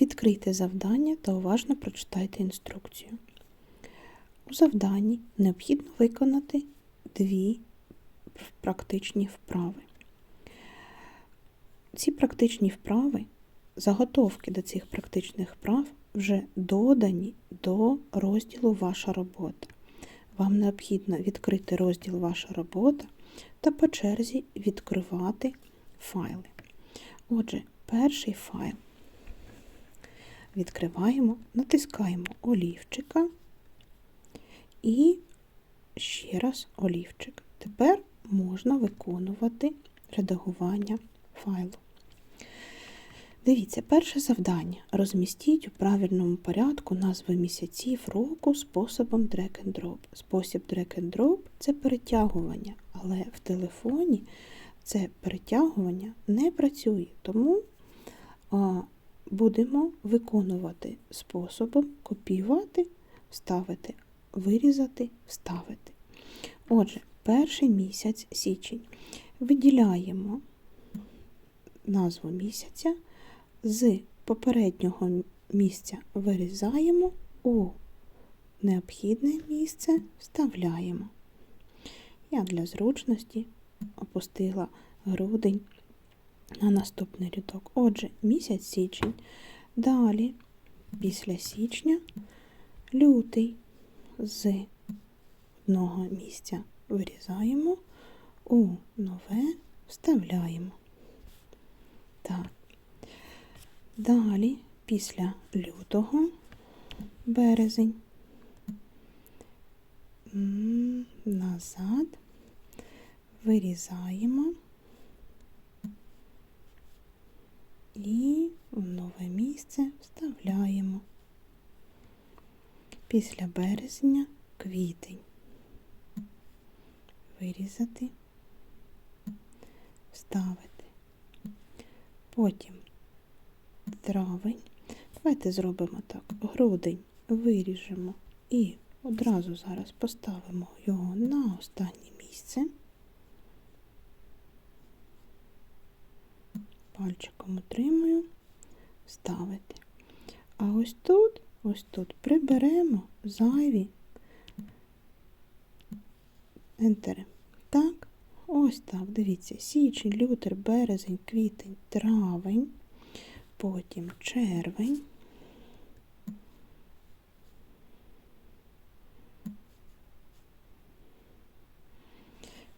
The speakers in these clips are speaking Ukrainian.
Відкрийте завдання та уважно прочитайте інструкцію. У завданні необхідно виконати дві практичні вправи. Ці практичні вправи, заготовки до цих практичних вправ вже додані до розділу Ваша робота. Вам необхідно відкрити розділ Ваша робота та по черзі відкривати файли. Отже, перший файл відкриваємо, натискаємо олівчика і ще раз олівчик. Тепер можна виконувати редагування файлу. Дивіться, перше завдання. Розмістіть у правильному порядку назви місяців року способом drag and drop. Спосіб drag and drop – це перетягування, але в телефоні це перетягування не працює, тому будемо виконувати способом копіювати, вставити, вирізати, вставити. Отже, перший місяць січень. Виділяємо назву місяця, з попереднього місця вирізаємо, у необхідне місце вставляємо. Я для зручності опустила грудень на наступний рядок. Отже, місяць січень. Далі, після січня, лютий з одного місця вирізаємо, у нове вставляємо. Так. Далі, після лютого, березень, назад вирізаємо і в нове місце вставляємо. Після березня квітень. Вирізати, вставити. Потім травень. Давайте зробимо так. Грудень виріжемо і одразу зараз поставимо його на останнє місце. Пальчиком утримую, ставити. А ось тут, ось тут приберемо зайві ентери. Так, ось так, дивіться, січень, лютер, березень, квітень, травень потім червень.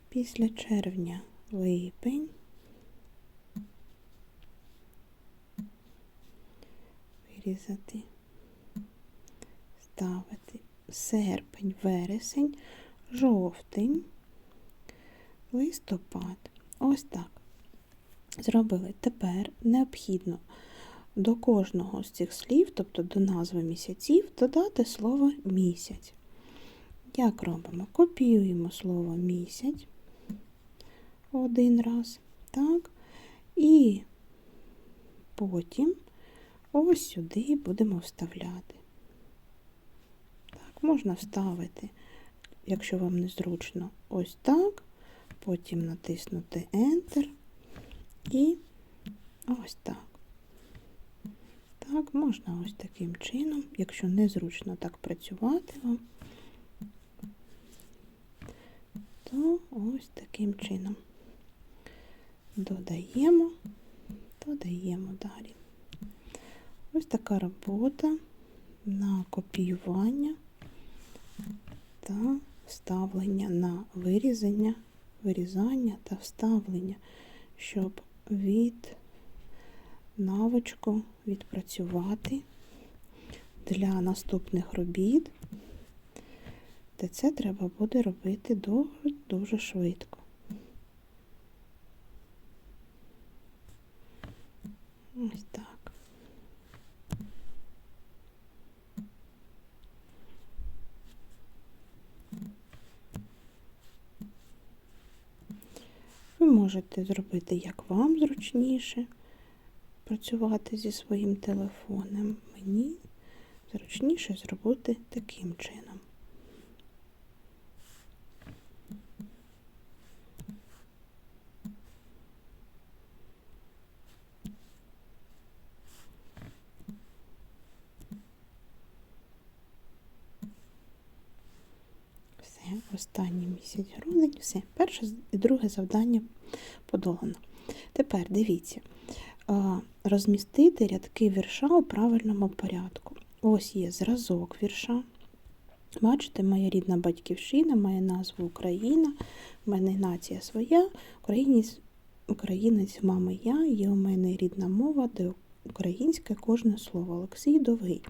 Після червня липень. Вирізати, ставити серпень, вересень, жовтень, листопад. Ось так. Зробили. Тепер необхідно до кожного з цих слів, тобто до назви місяців, додати слово місяць. Як робимо? Копіюємо слово місяць один раз, так, і потім ось сюди будемо вставляти. Так, можна вставити, якщо вам незручно, ось так, потім натиснути Enter і ось так. Так, можна ось таким чином, якщо незручно так працювати вам, то ось таким чином додаємо, додаємо далі. Ось така робота на копіювання та вставлення на вирізання, вирізання та вставлення, щоб від навичку відпрацювати для наступних робіт, де це треба буде робити дуже, дуже швидко. Ось так. Ви можете зробити як вам зручніше працювати зі своїм телефоном. Мені зручніше зробити таким чином. Останній місяць грудень. Все, перше і друге завдання подолано. Тепер дивіться, розмістити рядки вірша у правильному порядку. Ось є зразок вірша. Бачите, моя рідна батьківщина має назву Україна, в мене нація своя, українець, українець мами я, є у мене рідна мова, де українське кожне слово. Олексій Довгий.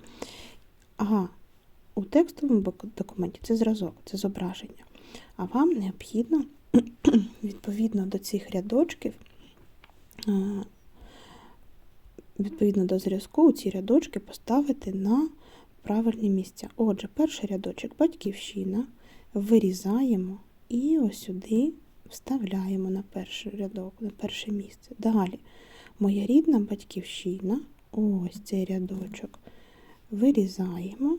Ага, у текстовому документі це зразок, це зображення. А вам необхідно відповідно до цих рядочків, е, відповідно до зв'язку, ці рядочки поставити на правильні місця. Отже, перший рядочок батьківщина, вирізаємо і ось сюди вставляємо на перший рядок, на перше місце. Далі, моя рідна батьківщина, ось цей рядочок, вирізаємо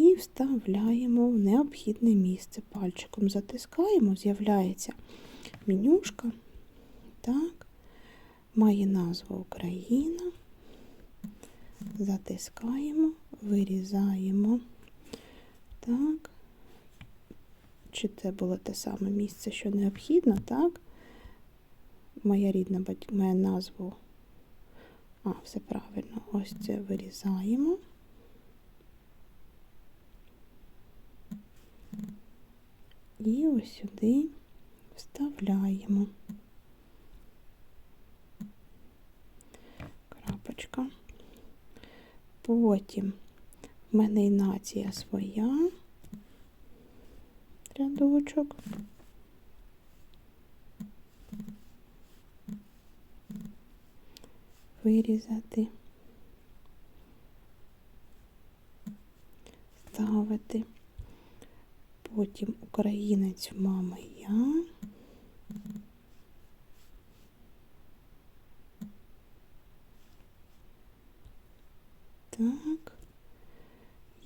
і вставляємо в необхідне місце. Пальчиком затискаємо, з'являється менюшка. Так, має назву Україна. Затискаємо, вирізаємо. Так. Чи це було те саме місце, що необхідно, так? Моя рідна батька має назву. А, все правильно. Ось це вирізаємо. І ось сюди вставляємо. Крапочка. Потім в мене і нація своя. Рядочок. Вирізати. Ставити. Потім українець мама я. Так.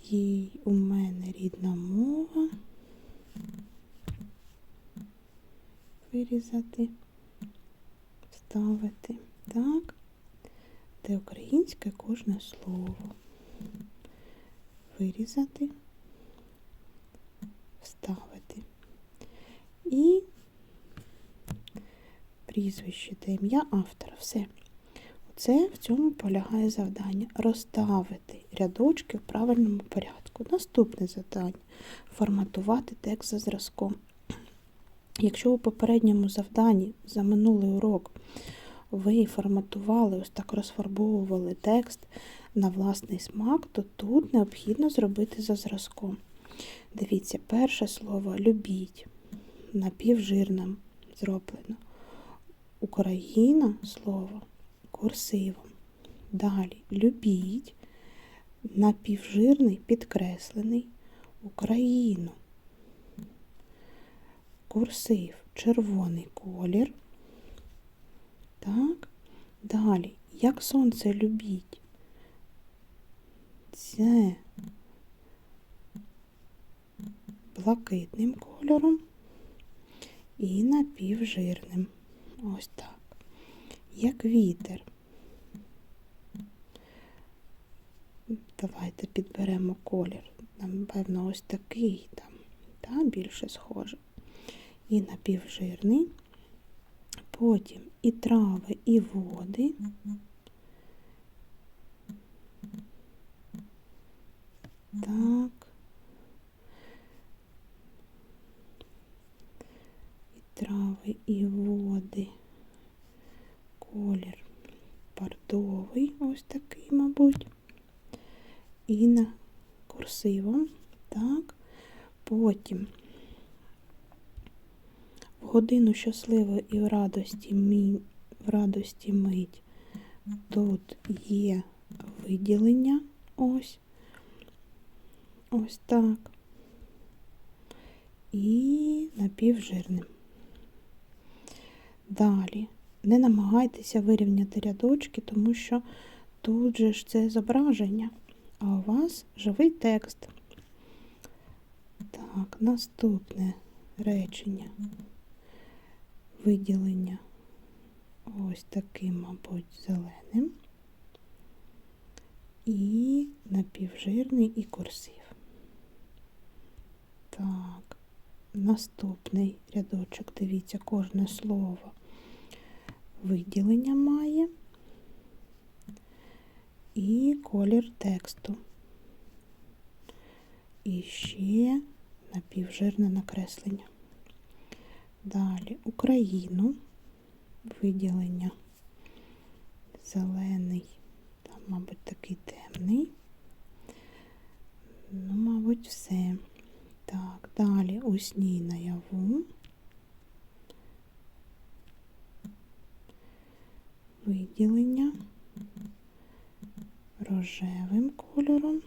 Їй у мене рідна мова. Вирізати, вставити. Так. Де українське кожне слово. Вирізати, вставити. І прізвище та ім'я автора. Все. Оце в цьому полягає завдання розставити рядочки в правильному порядку. Наступне завдання форматувати текст за зразком. Якщо у попередньому завданні за минулий урок ви форматували, ось так розфарбовували текст на власний смак, то тут необхідно зробити за зразком. Дивіться, перше слово любіть напівжирним зроблено. Україна слово курсивом. Далі любіть, напівжирний підкреслений Україну. Курсив червоний колір. Так. Далі, як сонце любіть. Це блакитним кольором і напівжирним. Ось так. Як вітер. Давайте підберемо колір. Напевно, ось такий там, та, більше схоже. І напівжирний. Потім і трави, і води. Так. І трави, і води. Колір бордовий, ось такий, мабуть. І на курсивом. Так. Потім в годину щасливої і в радості, в радості мить. Тут є виділення. Ось. Ось так. І напівжирним. Далі. Не намагайтеся вирівняти рядочки, тому що тут же ж це зображення, а у вас живий текст. Так, наступне речення. Виділення ось таким, мабуть, зеленим. І напівжирний і курсив. Так, Наступний рядочок, дивіться, кожне слово виділення має і колір тексту. І ще напівжирне накреслення. Далі Україну, виділення зелений, там, мабуть, такий темний. Ну, мабуть, все. Так, далі у сній наяву. Виділення рожевим кольором.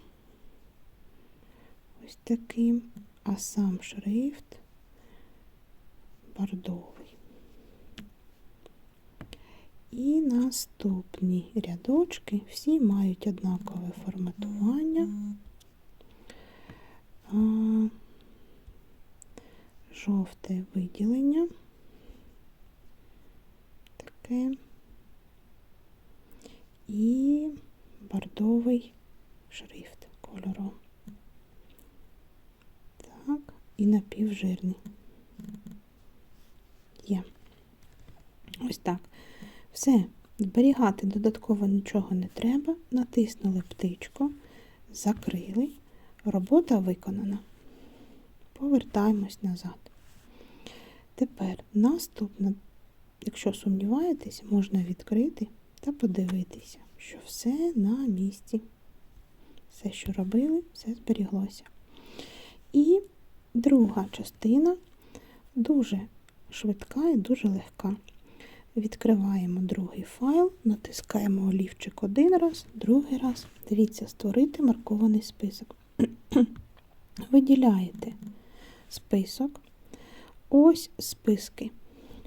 Ось таким, а сам шрифт бордовий. І наступні рядочки всі мають однакове форматування. Жовте виділення. Таке. І бордовий шрифт кольору. Так, і напівжирний. Є. Ось так. Все. Зберігати додатково нічого не треба. Натиснули птичку, закрили. Робота виконана. Повертаємось назад. Тепер наступне, якщо сумніваєтесь, можна відкрити та подивитися, що все на місці. Все, що робили, все зберіглося. І друга частина дуже швидка і дуже легка. Відкриваємо другий файл, натискаємо олівчик один раз, другий раз. Дивіться, створити маркований список. Виділяєте список. Ось списки.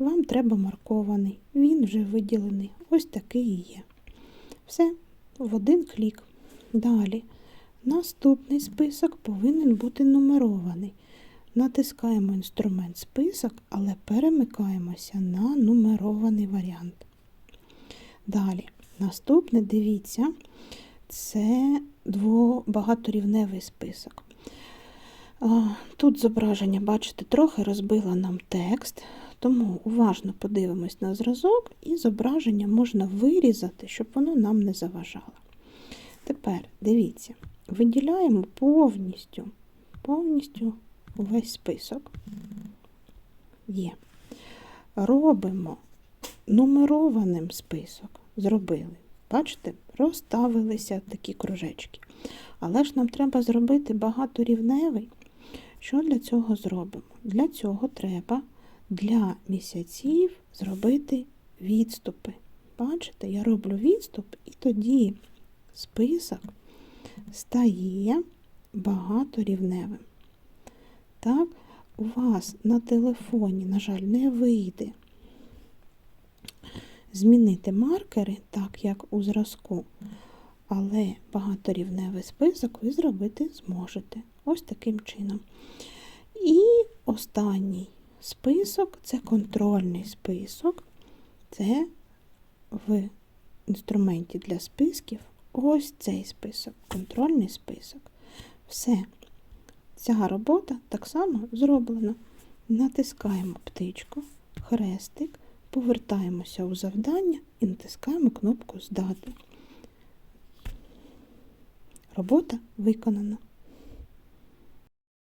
Вам треба маркований. Він вже виділений. Ось такий і є. Все, в один клік. Далі. Наступний список повинен бути нумерований. Натискаємо інструмент список, але перемикаємося на нумерований варіант. Далі, наступне, дивіться, це багаторівневий список. Тут зображення, бачите, трохи розбило нам текст, тому уважно подивимось на зразок, і зображення можна вирізати, щоб воно нам не заважало. Тепер дивіться, виділяємо повністю, повністю увесь список. Є. Робимо нумерованим список. Зробили. Бачите, розставилися такі кружечки. Але ж нам треба зробити багаторівневий. Що для цього зробимо? Для цього треба для місяців зробити відступи. Бачите, я роблю відступ, і тоді список стає багаторівневим. Так, у вас на телефоні, на жаль, не вийде змінити маркери, так як у зразку, але багаторівневий список ви зробити зможете. Ось таким чином. І останній список це контрольний список. Це в інструменті для списків ось цей список, контрольний список. Все. Ця робота так само зроблена. Натискаємо птичку, хрестик, повертаємося у завдання і натискаємо кнопку Здати. Робота виконана.